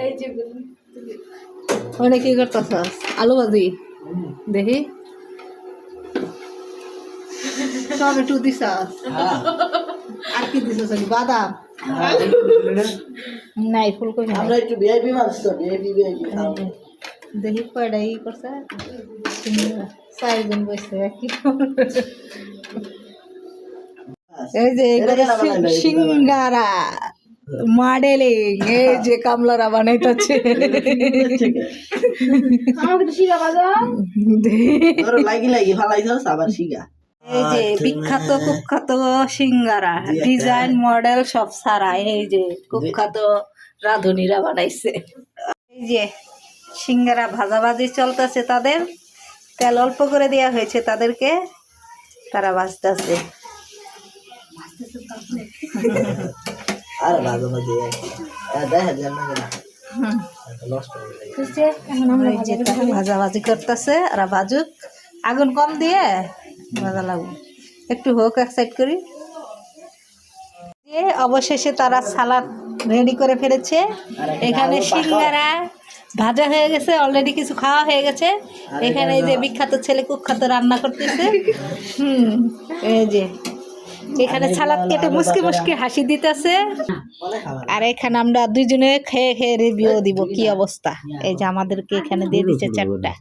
এই যে ওটা কি করতেছ আলু ভাজি দেখি টমেটো দিছ হ্যাঁ আর কি দিছ সরি বাদাম হ্যাঁ নাই ফুলকপি নাই। আমরা একটু ভিআইপি মানুষ তো ভিআইপি ভিআইপি খাব দেখি কয়টা ই করছে চারজন বসে কি এই যে সিঙ্গারা মডেলিং এই যে কামলারা বানাইতেছে। এই যে বিখ্যাত কুখ্যাত সিঙ্গারা ডিজাইন মডেল সব সারা এই যে কুখ্যাত রাঁধুনিরা বানাইছে। এই যে সিঙ্গারা ভাজাভাজি চলতেছে তাদের। তেল অল্প করে দেওয়া হয়েছে তাদেরকে। তারা ভাজতেছে আর বাজে বাজে দেখা। যায় না ভাজাভাজি করতেছে আর বাজুক। আগুন কম দিয়ে ভাজা লাগবে। একটু হোক এক সাইড করি। দিয়ে অবশেষে তারা সালাদ রেডি করে ফেলেছে। এখানে সিঙ্গারা ভাজা হয়ে গেছে অলরেডি কিছু খাওয়া হয়ে গেছে। এখানে এই যে বিখ্যাত ছেলে কুখ্যাত রান্না করতেছে। হুম এই যে। এখানে সালাদ কেটে মুসকি মুসকি হাসি দিতেছে। আর এখানে আমরা দুইজনে খেয়ে খেয়ে রিভিউ দিব কি অবস্থা। এই যে আমাদেরকে এখানে দিয়ে দিচ্ছে চারটা।